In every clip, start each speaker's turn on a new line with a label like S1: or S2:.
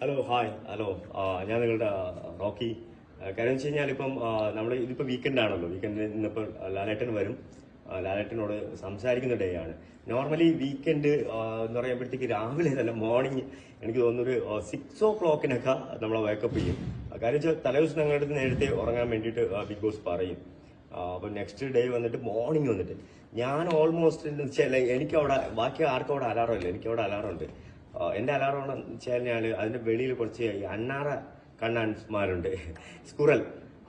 S1: Hello hi hello ഞാൻ നിങ്ങളുടെ Rocky. കാര്യം വെച്ച് കഴിഞ്ഞാൽ ഇപ്പം നമ്മൾ ഇതിപ്പോൾ വീക്കെൻഡ് ആണല്ലോ. വീക്കെൻഡിൽ ഇന്നിപ്പോൾ ലാലേട്ടൻ വരും. ലാലേട്ടനോട് സംസാരിക്കുന്ന ഡേ ആണ്. നോർമലി വീക്കെൻഡ് എന്ന് പറയുമ്പോഴത്തേക്ക് രാവിലെ തന്നെ മോർണിംഗ് എനിക്ക് തോന്നുന്നൊരു സിക്സ് ഓ ക്ലോക്കിനൊക്കെ നമ്മൾ വേക്കപ്പ് ചെയ്യും. കാര്യം വെച്ചാൽ തലേദിവസം ഞങ്ങളുടെ അടുത്ത് നേരത്തെ ഉറങ്ങാൻ വേണ്ടിയിട്ട് ബിഗ് ബോസ് പറയും. അപ്പം നെക്സ്റ്റ് ഡേ വന്നിട്ട് മോർണിംഗ് വന്നിട്ട്. ഞാൻ ഓൾമോസ്റ്റ് എന്ന് വെച്ചാൽ എനിക്ക് അവിടെ ബാക്കി ആർക്കും അവിടെ അലാറം ഇല്ല. എനിക്ക് അവിടെ അലാറം ഉണ്ട്. എന്റെ അലാറം എന്ന് വെച്ച് കഴിഞ്ഞാൽ അതിന്റെ വെളിയിൽ കുറച്ച് അണ്ണാറ കണ്ണാൻമാരുണ്ട്. സ്കുറൽ.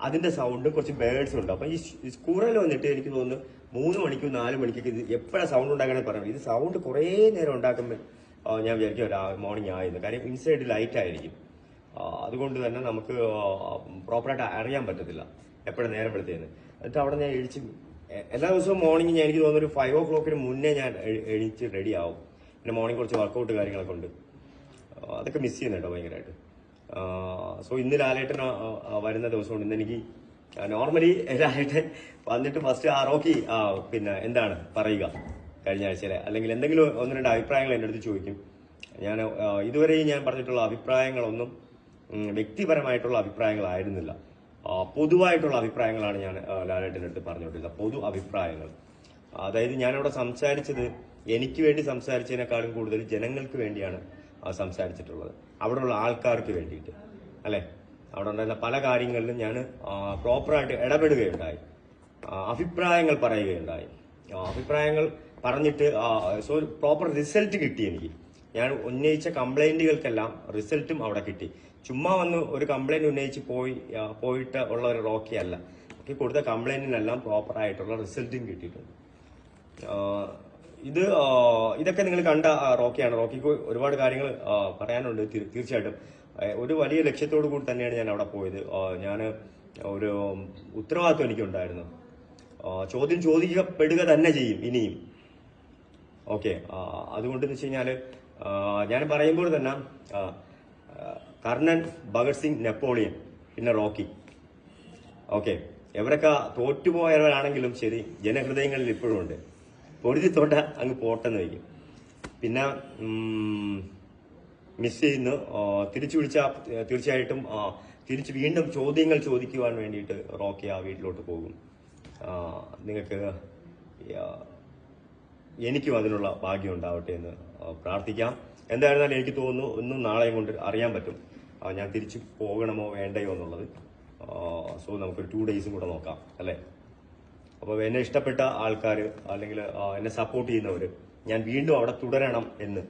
S1: അതിന്റെ സൗണ്ട് കുറച്ച് ബേർഡ്സും ഉണ്ട്. അപ്പൊ ഈ സ്കുറൽ വന്നിട്ട് എനിക്ക് തോന്നുന്നു മൂന്ന് മണിക്കും നാല് മണിക്കൊക്കെ ഇത് എപ്പോഴാണ് സൗണ്ട് ഉണ്ടാക്കണേ പറയുന്നത് ഇത് സൗണ്ട് കുറേ നേരം ഉണ്ടാക്കുമ്പോൾ ഞാൻ വിചാരിക്കും മോർണിംഗ് ആയിരുന്നു കാര്യം ഇൻസൈഡ് ലൈറ്റ് ആയിരിക്കും. അതുകൊണ്ട് തന്നെ നമുക്ക് പ്രോപ്പറായിട്ട് അറിയാൻ പറ്റത്തില്ല എപ്പോഴും നേരം വെളുത്തേന്ന് എന്നിട്ട് അവിടെ ഞാൻ എഴിച്ച് എല്ലാ ദിവസവും മോർണിംഗ് ഞാൻ എനിക്ക് തോന്നുന്നു ഒരു ഫൈവ് ഓ ക്ലോക്കിന് മുന്നേ ഞാൻ എഴുതിച്ച് റെഡി ആവും. പിന്നെ മോർണിംഗ് കുറച്ച് വർക്കൗട്ട് കാര്യങ്ങളൊക്കെ ഉണ്ട്. അതൊക്കെ മിസ് ചെയ്യുന്നുണ്ടോ ഭയങ്കരമായിട്ട് സോ ഇന്ന് ലാലേട്ടൻ വരുന്ന ദിവസമുണ്ട് ഇന്ന് എനിക്ക് നോർമലി ലാലേട്ടൻ വന്നിട്ട് ഫസ്റ്റ് ആ റോക്കി ആ, പിന്നെ എന്താണ് പറയുക കഴിഞ്ഞ ആഴ്ചയിലെ? അല്ലെങ്കിൽ എന്തെങ്കിലും ഒന്ന് രണ്ട് അഭിപ്രായങ്ങൾ എന്റെ അടുത്ത് ചോദിക്കും. ഞാൻ ഇതുവരെയും ഞാൻ പറഞ്ഞിട്ടുള്ള അഭിപ്രായങ്ങളൊന്നും വ്യക്തിപരമായിട്ടുള്ള അഭിപ്രായങ്ങളായിരുന്നില്ല. പൊതുവായിട്ടുള്ള അഭിപ്രായങ്ങളാണ് ഞാൻ ലാലേട്ടന്റെ അടുത്ത് പറഞ്ഞുകൊണ്ടിരുന്നത്. പൊതു അഭിപ്രായങ്ങൾ. അതായത് ഞാനിവിടെ സംസാരിച്ചത് എനിക്ക് വേണ്ടി സംസാരിച്ചതിനേക്കാളും കൂടുതൽ ജനങ്ങൾക്ക് വേണ്ടിയാണ് സംസാരിച്ചിട്ടുള്ളത്. അവിടെയുള്ള ആൾക്കാർക്ക് വേണ്ടിയിട്ട്. അല്ലേ? അവിടെ ഉണ്ടായിരുന്ന പല കാര്യങ്ങളിലും ഞാൻ പ്രോപ്പറായിട്ട് ഇടപെടുകയുണ്ടായി. അഭിപ്രായങ്ങൾ പറയുകയുണ്ടായി. അഭിപ്രായങ്ങൾ പറഞ്ഞിട്ട് സോ പ്രോപ്പർ റിസൾട്ട് കിട്ടി എനിക്ക്. ഞാൻ ഉന്നയിച്ച കംപ്ലൈന്റുകൾക്കെല്ലാം റിസൾട്ടും അവിടെ കിട്ടി. ചുമ്മാ വന്ന് ഒരു കംപ്ലൈന്റ് ഉന്നയിച്ച് പോയി പോയിട്ട് ഉള്ള ഒരു റോക്കി അല്ല. കൊടുത്ത കംപ്ലൈന്റിനെല്ലാം പ്രോപ്പറായിട്ടുള്ള റിസൾട്ടും കിട്ടിയിട്ടുണ്ട്. ഇത് ഇതൊക്കെ നിങ്ങൾ കണ്ട റോക്കിയാണ്. റോക്കിക്ക് ഒരുപാട് കാര്യങ്ങൾ പറയാനുണ്ട് തീർച്ചയായിട്ടും. ഒരു വലിയ ലക്ഷ്യത്തോടു കൂടി തന്നെയാണ് ഞാൻ അവിടെ പോയത്. ഞാൻ ഒരു ഉത്തരവാദിത്വം എനിക്കുണ്ടായിരുന്നു. ചോദ്യം ചോദിക്കപ്പെടുക തന്നെ ചെയ്യും ഇനിയും. ഓക്കെ അതുകൊണ്ട് എന്ന് വെച്ച് കഴിഞ്ഞാൽ ഞാൻ പറയുമ്പോൾ തന്നെ കർണൻ ഭഗത് സിംഗ് നെപ്പോളിയൻ പിന്നെ റോക്കി. ഓക്കെ എവരൊക്കെ തോറ്റുപോയവരാണെങ്കിലും ശരി ജനഹൃദയങ്ങളിൽ ഇപ്പോഴും ഉണ്ട്. പൊരുതി തൊണ്ട അങ്ങ് പോട്ടെന്ന് വയ്ക്കും. പിന്നെ മിസ് ചെയ്യുന്നു. തിരിച്ചു വിളിച്ച തീർച്ചയായിട്ടും തിരിച്ച് വീണ്ടും ചോദ്യങ്ങൾ ചോദിക്കുവാൻ വേണ്ടിയിട്ട് റോക്കി ആ വീട്ടിലോട്ട് പോകും. നിങ്ങൾക്ക് എനിക്കും അതിനുള്ള ഭാഗ്യം ഉണ്ടാവട്ടെ എന്ന് പ്രാർത്ഥിക്കാം. എന്തായിരുന്നാലും എനിക്ക് തോന്നുന്നു ഒന്നും നാളെയും കൊണ്ട് അറിയാൻ പറ്റും. ഞാൻ തിരിച്ചു പോകണമോ വേണ്ടയോ എന്നുള്ളത്. സോ നമുക്കൊരു ടു ഡേയ്സും കൂടെ നോക്കാം അല്ലേ? അപ്പോൾ എന്നെ ഇഷ്ടപ്പെട്ട ആൾക്കാർ അല്ലെങ്കിൽ എന്നെ സപ്പോർട്ട് ചെയ്യുന്നവർ ഞാൻ വീണ്ടും അവിടെ തുടരണം എന്ന്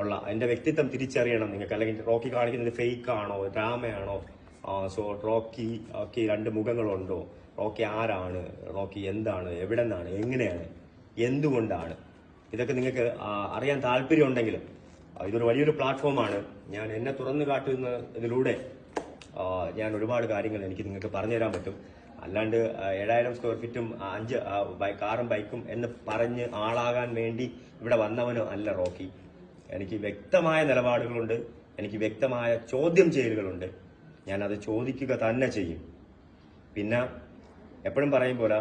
S1: ഉള്ള എന്റെ വ്യക്തിത്വം തിരിച്ചറിയണം നിങ്ങൾക്ക്. അല്ലെങ്കിൽ റോക്കി കാണിക്കുന്നത് ഫേക്ക് ആണോ ഡ്രാമയാണോ? സോ റോക്കി ഓക്കെ രണ്ട് മുഖങ്ങളുണ്ടോ? റോക്കി ആരാണ്? റോക്കി എന്താണ്? എവിടെ നിന്നാണ് എങ്ങനെയാണ്? എന്തുകൊണ്ടാണ്? ഇതൊക്കെ നിങ്ങൾക്ക് അറിയാൻ താല്പര്യം ഉണ്ടെങ്കിൽ ഇതൊരു വലിയൊരു പ്ലാറ്റ്ഫോമാണ്. ഞാൻ എന്നെ തുറന്നു കാട്ടുന്ന ഇതിലൂടെ ഞാൻ ഒരുപാട് കാര്യങ്ങൾ എനിക്ക് നിങ്ങൾക്ക് പറഞ്ഞു തരാൻ പറ്റും. അല്ലാണ്ട് ഏഴായിരം സ്ക്വയർ ഫീറ്റും അഞ്ച് കാറും ബൈക്കും എന്ന് പറഞ്ഞ് ആളാകാൻ വേണ്ടി ഇവിടെ വന്നവനോ അല്ല റോക്കി. എനിക്ക് വ്യക്തമായ നിലപാടുകളുണ്ട്. എനിക്ക് വ്യക്തമായ ചോദ്യം ചെയ്യലുകളുണ്ട്. ഞാൻ അത് ചോദിക്കുക തന്നെ ചെയ്യും. പിന്നെ എപ്പോഴും പറയും പോലെ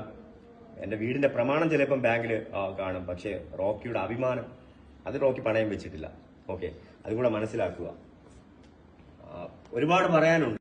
S1: എന്റെ വീടിന്റെ പ്രമാണം ചിലപ്പം ബാങ്കിൽ കാണും. പക്ഷേ റോക്കിയുടെ അഭിമാനം അത് റോക്കി പണയം വെച്ചിട്ടില്ല. ഓക്കെ അതുകൂടെ മനസ്സിലാക്കുക. ഒരുപാട് പറയാനുണ്ട്.